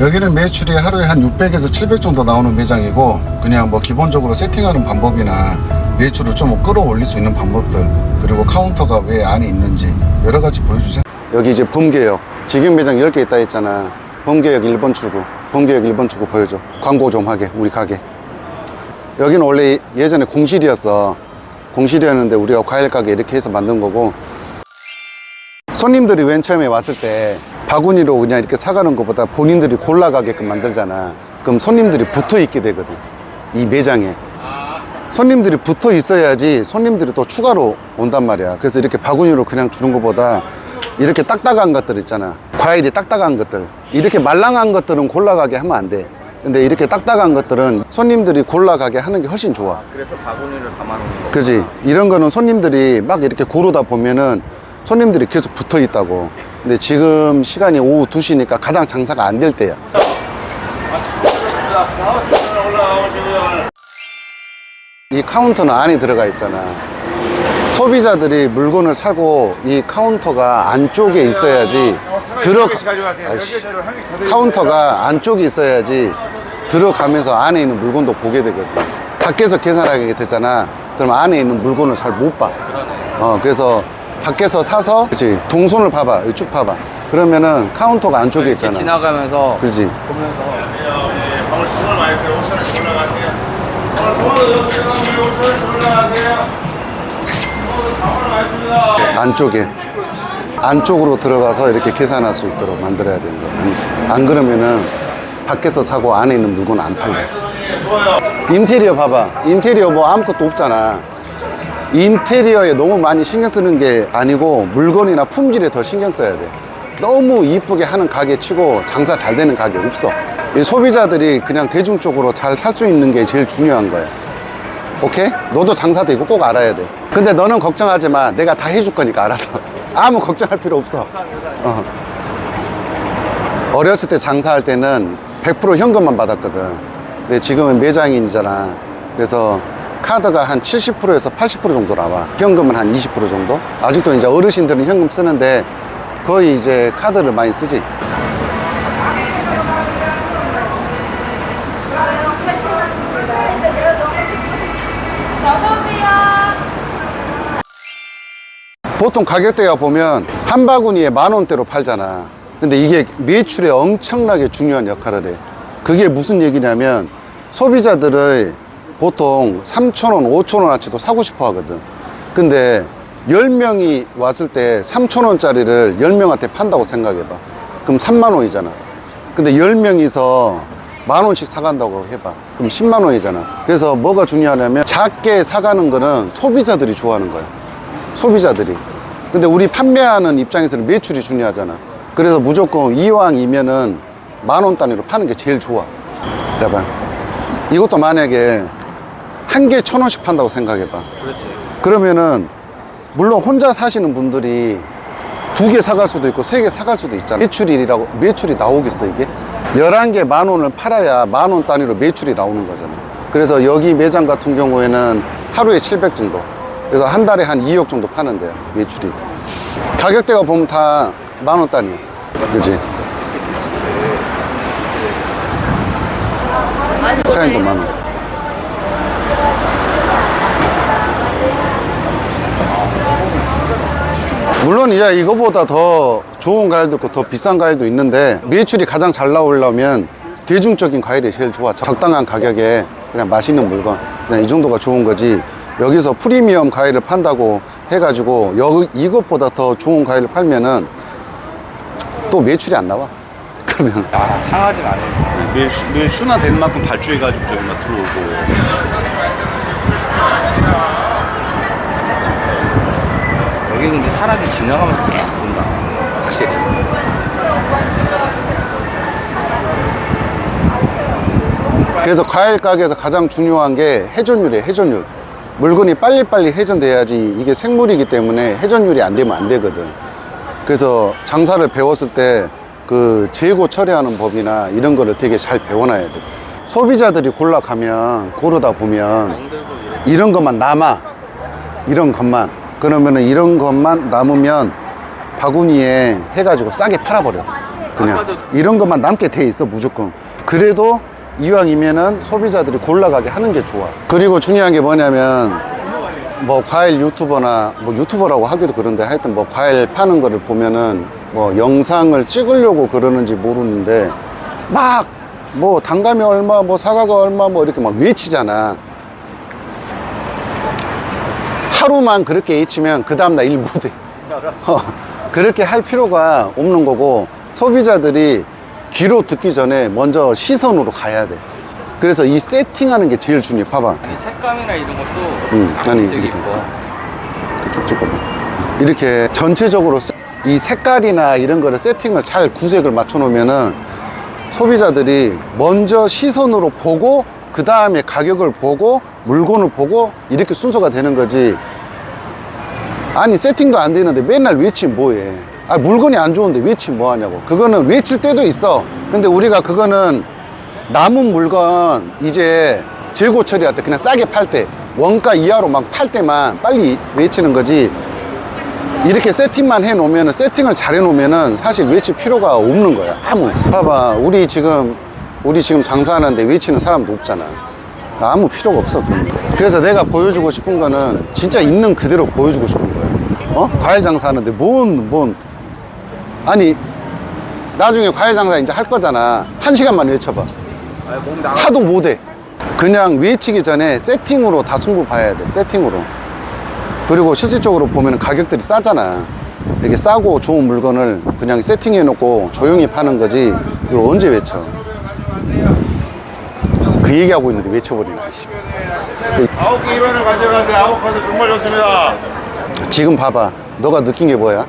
여기는 매출이 하루에 한 600에서 700 정도 나오는 매장이고 그냥 뭐 기본적으로 세팅하는 방법이나 매출을 좀 끌어올릴 수 있는 방법들 그리고 카운터가 왜 안에 있는지 여러 가지 보여주세요. 여기 이제 범계역. 직영 매장 10개 있다 했잖아. 범계역 1번 출구 범계역 1번 출구 보여줘. 광고 좀 하게 우리 가게. 여기는 원래 예전에 공실이었어. 공실이었는데 우리가 과일 가게 이렇게 해서 만든 거고 손님들이 맨 처음에 왔을 때 바구니로 그냥 이렇게 사가는 것보다 본인들이 골라가게끔 만들잖아. 그럼 손님들이 붙어 있게 되거든. 이 매장에. 손님들이 붙어 있어야지 손님들이 또 추가로 온단 말이야. 그래서 이렇게 바구니로 그냥 주는 것보다 이렇게 딱딱한 것들 있잖아. 과일이 딱딱한 것들. 이렇게 말랑한 것들은 골라가게 하면 안 돼. 근데 이렇게 딱딱한 것들은 손님들이 골라가게 하는 게 훨씬 좋아. 그래서 바구니를 담아놓는 거. 그지 이런 거는 손님들이 막 이렇게 고르다 보면은 손님들이 계속 붙어 있다고 근데 지금 시간이 오후 2시니까 가장 장사가 안 될 때야 이 카운터는 안에 들어가 있잖아 소비자들이 물건을 사고 이 카운터가 안쪽에 있어야지 들어 아이씨. 카운터가 안쪽에 있어야지 들어가면서 안에 있는 물건도 보게 되거든 밖에서 계산하게 되잖아 그럼 안에 있는 물건을 잘 못 봐. 어, 그래서 밖에서 사서, 그치, 동선을 봐봐. 여기 쭉 봐봐. 그러면은 카운터가 안쪽에 이렇게 있잖아. 지나가면서 그렇지. 보면서 안쪽에. 안쪽으로 들어가서 이렇게 계산할 수 있도록 만들어야 되는 거야. 안, 안 그러면은 밖에서 사고 안에 있는 물건 안 팔려. 인테리어 봐봐. 인테리어 뭐 아무것도 없잖아. 인테리어에 너무 많이 신경 쓰는 게 아니고 물건이나 품질에 더 신경 써야 돼. 너무 이쁘게 하는 가게 치고 장사 잘 되는 가게 없어. 이 소비자들이 그냥 대중적으로 잘 살 수 있는 게 제일 중요한 거야. 오케이? 너도 이거 꼭 알아야 돼. 근데 너는 걱정하지 마. 내가 다 해줄 거니까 알아서. 아무 걱정할 필요 없어. 어. 어렸을 때 장사할 때는 100% 현금만 받았거든. 근데 지금은 매장인이잖아. 그래서 카드가 한 70%에서 80% 정도 나와. 현금은 한 20% 정도? 아직도 이제 어르신들은 현금 쓰는데 거의 이제 카드를 많이 쓰지. 보통 가격대가 보면 한 바구니에 만 원대로 팔잖아. 근데 이게 매출에 엄청나게 중요한 역할을 해. 그게 무슨 얘기냐면 소비자들의 보통 3,000원, 5,000원어치도 사고 싶어 하거든. 근데 10명이 왔을 때 3,000원짜리를 10명한테 판다고 생각해봐. 그럼 3만 원이잖아. 근데 10명이서 만 원씩 사간다고 해봐. 그럼 10만 원이잖아. 그래서 뭐가 중요하냐면 작게 사가는 거는 소비자들이 좋아하는 거야. 소비자들이. 근데 우리 판매하는 입장에서는 매출이 중요하잖아. 그래서 무조건 이왕이면은 만원 단위로 파는 게 제일 좋아. 봐봐. 이것도 만약에 한개천 원씩 판다고 생각해봐. 그렇지. 그러면은 물론 혼자 사시는 분들이 두 개 사갈 수도 있고 세 개 사갈 수도 있잖아. 매출이라고 매출이 나오겠어 이게? 11개 만 원을 팔아야 만 원 단위로 매출이 나오는 거잖아. 그래서 여기 매장 같은 경우에는 하루에 700 정도. 그래서 한 달에 한 2억 정도 파는데요. 매출이. 가격대가 보면 다 만 원 단위. 그지? 사장님도 만 원. 물론 이제 이거보다 더 좋은 과일도 있고 더 비싼 과일도 있는데 매출이 가장 잘 나오려면 대중적인 과일이 제일 좋아. 적당한 가격에 그냥 맛있는 물건. 그냥 이 정도가 좋은 거지. 여기서 프리미엄 과일을 판다고 해가지고 여기 이것보다 더 좋은 과일을 팔면은 또 매출이 안 나와. 그러면. 아 상하진 않아요. 매, 매 슈나 되는 만큼 발주해가지고 저기 막 들어오고 여기 근데 사람이 지나가면서 계속 본다. 확실히. 그래서 과일 가게에서 가장 중요한 게 회전율이에요, 회전율. 물건이 빨리빨리 회전돼야지 이게 생물이기 때문에 회전율이 안 되면 안 되거든. 그래서 장사를 배웠을 때 그 재고 처리하는 법이나 이런 거를 되게 잘 배워놔야 돼. 소비자들이 골라가면, 고르다 보면 이런 것만 남아. 이런 것만. 그러면은 이런 것만 남으면 바구니에 해가지고 싸게 팔아버려. 그냥. 이런 것만 남게 돼 있어 무조건. 그래도 이왕이면은 소비자들이 골라가게 하는 게 좋아. 그리고 중요한 게 뭐냐면 뭐 과일 유튜버나 뭐 유튜버라고 하기도 그런데 하여튼 뭐 과일 파는 거를 보면은 뭐 영상을 찍으려고 그러는지 모르는데 막 뭐 단감이 얼마 뭐 사과가 얼마 뭐 이렇게 막 외치잖아 하루만 그렇게 외치면 그 다음날 일 못해 어, 그렇게 할 필요가 없는 거고 소비자들이 귀로 듣기 전에 먼저 시선으로 가야 돼 그래서 이 세팅하는 게 제일 중요해 봐봐 이 색감이나 이런 것도 음, 아니, 되게 이렇게. 이뻐. 쭉 찍어봐. 이렇게 전체적으로 세- 이 색깔이나 이런 거를 세팅을 잘 구색을 맞춰 놓으면은 소비자들이 먼저 시선으로 보고 그 다음에 가격을 보고 물건을 보고 이렇게 순서가 되는 거지 아니 세팅도 안 되는데 맨날 외치면 뭐해? 아 물건이 안 좋은데 외치면 뭐하냐고. 그거는 외칠 때도 있어. 근데 우리가 그거는 남은 물건 이제 재고 처리할 때 그냥 싸게 팔 때 원가 이하로 막 팔 때만 빨리 외치는 거지. 이렇게 세팅만 해 놓으면 세팅을 잘 해 놓으면은 사실 외칠 필요가 없는 거야. 아무. 봐봐. 우리 지금 우리 지금 장사하는데 외치는 사람도 없잖아. 아무 필요가 없어 그런 거. 그래서 내가 보여주고 싶은 거는 진짜 있는 그대로 보여주고 싶은 거야 어? 과일 장사하는데 뭔 뭔. 아니 나중에 과일 장사 이제 할 거잖아. 한 시간만 외쳐봐. 하도 못해. 그냥 외치기 전에 세팅으로 다 승부 봐야 돼 세팅으로. 그리고 실질적으로 보면 가격들이 싸잖아. 이렇게 싸고 좋은 물건을 그냥 세팅해 놓고 조용히 파는 거지. 이걸 언제 외쳐? 그 얘기하고 있는데 외쳐버리네 씨. 아홉 개 2만원 가져가세요. 아보카도 정말 좋습니다. 지금 봐봐. 너가 느낀 게 뭐야?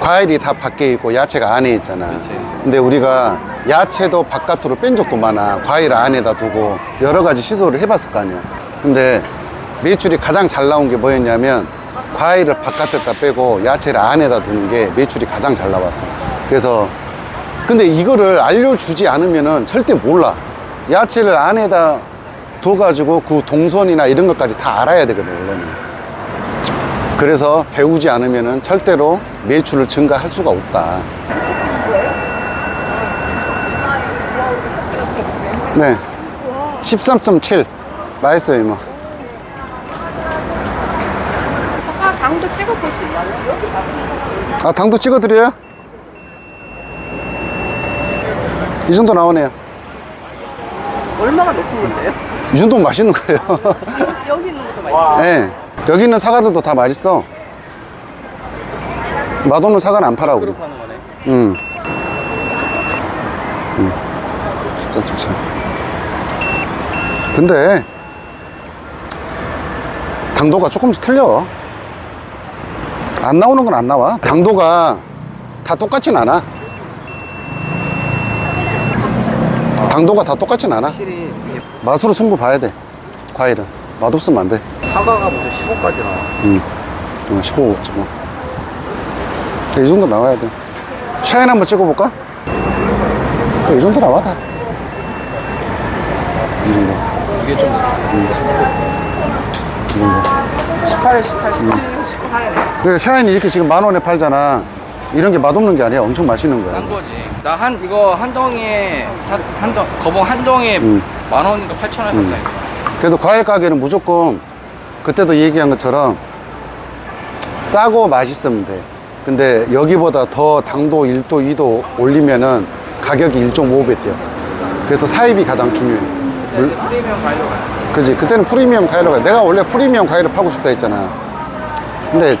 과일이 다 밖에 있고 야채가 안에 있잖아. 근데 우리가 야채도 바깥으로 뺀 적도 많아. 과일 안에다 두고 여러 가지 시도를 해봤을 거 아니야. 근데 매출이 가장 잘 나온 게 뭐였냐면 과일을 바깥에다 빼고 야채를 안에다 두는 게 매출이 가장 잘 나왔어. 그래서 근데 이거를 알려주지 않으면은 절대 몰라. 야채를 안에다 둬가지고 그 동선이나 이런 것까지 다 알아야 되거든 원래는 그래서 배우지 않으면 절대로 매출을 증가할 수가 없다. 네. 13.7. 맛있어요, 이모. 아, 당도 찍어 볼 수 있나요? 아, 당도 찍어 드려요? 이 정도 나오네요. 얼마가 높은 건데요? 이 정도 맛있는 거예요. 여기 있는 것도 맛있어요. 네. 여기 있는 사과들도 다 맛있어. 맛없는 사과는 안 팔아, 우리. 그렇게 하는 거네. 응. 응. 14.7. 근데, 당도가 조금씩 틀려. 안 나오는 건 안 나와. 당도가 다 똑같진 않아. 당도가 다 똑같진 않아. 확실히 이게 맛으로 승부 봐야 돼. 과일은. 맛없으면 안 돼. 사과가 무슨 15까지 나와. 응. 어, 15, 뭐. 이 정도 나와야 돼. 샤인 한번 찍어볼까? 어, 이 정도 나와, 다. 이 정도. 이게 좀 이 정도. 18, 18, 17, 19 사이네. 그 샤인이 이렇게 지금 만 원에 팔잖아. 이런 게 맛없는 게 아니야. 엄청 맛있는 거야. 싼 거지. 나 한 이거 한 덩이에 사, 한 덩, 거봉 한 덩이에 음. 만 원인가 8천 원 음. 샀다. 그래도 과일 가게는 무조건 그때도 얘기한 것처럼 싸고 맛있으면 돼. 근데 여기보다 더 당도 1도, 2도 올리면은 가격이 1.5배 뛰어. 그래서 사입이 가장 중요해. 물- 프리미엄 과일로 가요. 그지 그때는 프리미엄 과일로 가 내가 원래 프리미엄 과일을 파고 싶다 했잖아 근데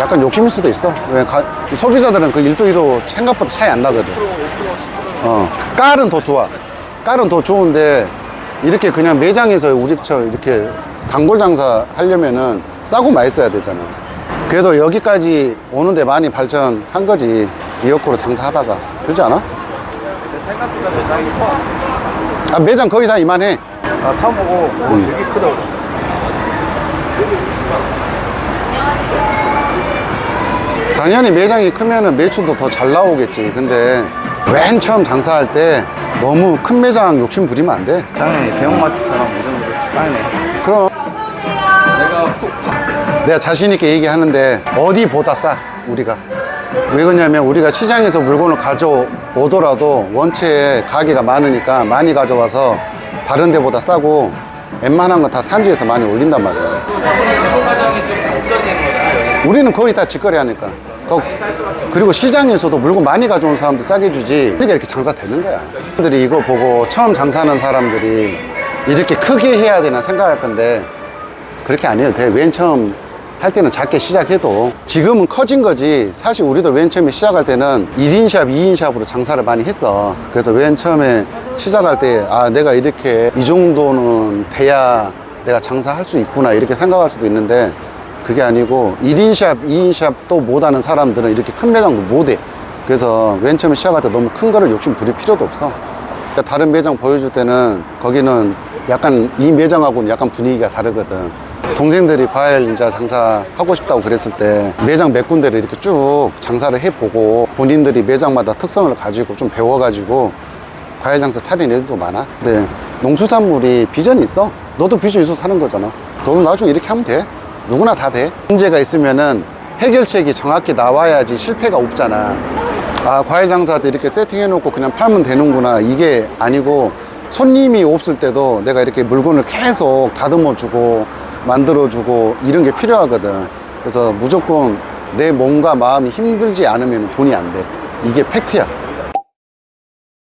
약간 욕심일 수도 있어 왜 가- 소비자들은 그 1도 2도 생각보다 차이 안 나거든 어 깔은 더 좋아 깔은 더 좋은데 이렇게 그냥 매장에서 우리처럼 이렇게 단골 장사 하려면은 싸고 맛있어야 되잖아 그래도 여기까지 오는데 많이 발전한 거지 이어코로 장사하다가 그렇지 않아? 생각보다 매장이 커. 아 매장 거의 다 이만해 나 처음 보고 어, 음. 되게 크다고 그랬어. 당연히 매장이 크면은 매출도 더 잘 나오겠지. 근데 맨 처음 장사할 때 너무 큰 매장 욕심 부리면 안 돼. 당연히 대형마트처럼 무조건 그렇게 싸네. 그럼 내가 쿡 내가 자신 있게 얘기하는데 어디보다 싸, 우리가. 왜 그러냐면 우리가 시장에서 물건을 가져오더라도 원체 가게가 많으니까 많이 가져와서 다른 데보다 싸고 웬만한 건 다 산지에서 많이 올린단 말이야. 좀 없어진 거잖아요. 우리는 거의 다 직거래 하니까. 거- 그리고 시장에서도 물건 많이 가져온 사람도 싸게 주지. 그러니까 이렇게 장사 되는 거야. 사람들이 이거 보고 처음 장사하는 사람들이 이렇게 크게 해야 되나 생각할 건데 그렇게 안 해도 돼. 맨 처음 할 때는 작게 시작해도 지금은 커진 거지. 사실 우리도 맨 처음에 시작할 때는 1인샵, 2인샵으로 장사를 많이 했어. 그래서 맨 처음에 시작할 때, 아, 내가 이렇게 이 정도는 돼야 내가 장사할 수 있구나. 이렇게 생각할 수도 있는데 그게 아니고 1인샵, 2인샵 또 못하는 사람들은 이렇게 큰 매장도 못해. 그래서 맨 처음에 시작할 때 너무 큰 거를 욕심 부릴 필요도 없어. 그러니까 다른 매장 보여줄 때는 거기는 약간 이 매장하고는 약간 분위기가 다르거든. 동생들이 과일 이제 장사 하고 싶다고 그랬을 때 매장 몇 군데를 이렇게 쭉 장사를 해보고 본인들이 매장마다 특성을 가지고 좀 배워가지고 과일 장사 차린 애들도 많아. 근데 농수산물이 비전이 있어. 너도 비전 있어서 사는 거잖아. 너도 나중에 이렇게 하면 돼. 누구나 다 돼. 문제가 있으면은 해결책이 정확히 나와야지 실패가 없잖아. 아, 과일 장사 때 이렇게 세팅해놓고 그냥 팔면 되는구나. 이게 아니고 손님이 없을 때도 내가 이렇게 물건을 계속 다듬어주고 만들어주고 이런 게 필요하거든. 그래서 무조건 내 몸과 마음이 힘들지 않으면 돈이 안 돼. 이게 팩트야.